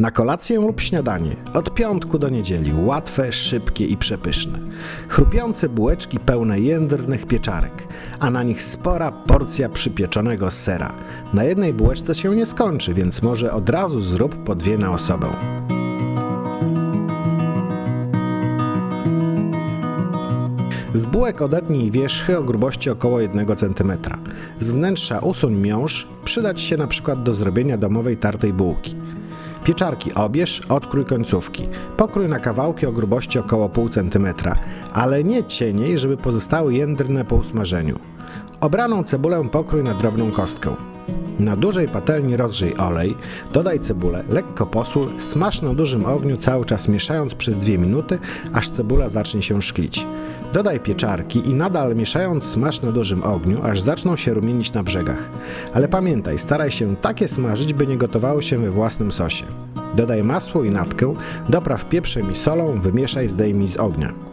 Na kolację lub śniadanie, od piątku do niedzieli, łatwe, szybkie i przepyszne. Chrupiące bułeczki pełne jędrnych pieczarek, a na nich spora porcja przypieczonego sera. Na jednej bułeczce się nie skończy, więc może od razu zrób po dwie na osobę. Z bułek odetnij wierzchy o grubości około 1 cm. Z wnętrza usuń miąższ, przydać się na przykład do zrobienia domowej tartej bułki. Pieczarki obierz, odkrój końcówki. Pokrój na kawałki o grubości około 0,5 cm, ale nie cieniej, żeby pozostały jędrne po usmażeniu. Obraną cebulę pokrój na drobną kostkę. Na dużej patelni rozgrzej olej, dodaj cebulę, lekko posól, smaż na dużym ogniu cały czas mieszając przez 2 minuty, aż cebula zacznie się szklić. Dodaj pieczarki i nadal mieszając smaż na dużym ogniu, aż zaczną się rumienić na brzegach. Ale pamiętaj, staraj się takie smażyć, by nie gotowały się we własnym sosie. Dodaj masło i natkę, dopraw pieprzem i solą, wymieszaj, zdejmij z ognia.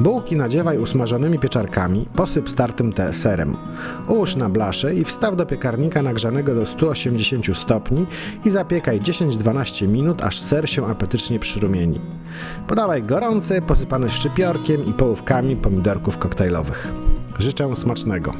Bułki nadziewaj usmażonymi pieczarkami, posyp startym te serem. Ułóż na blaszę i wstaw do piekarnika nagrzanego do 180 stopni i zapiekaj 10-12 minut, aż ser się apetycznie przyrumieni. Podawaj gorące, posypane szczypiorkiem i połówkami pomidorków koktajlowych. Życzę smacznego.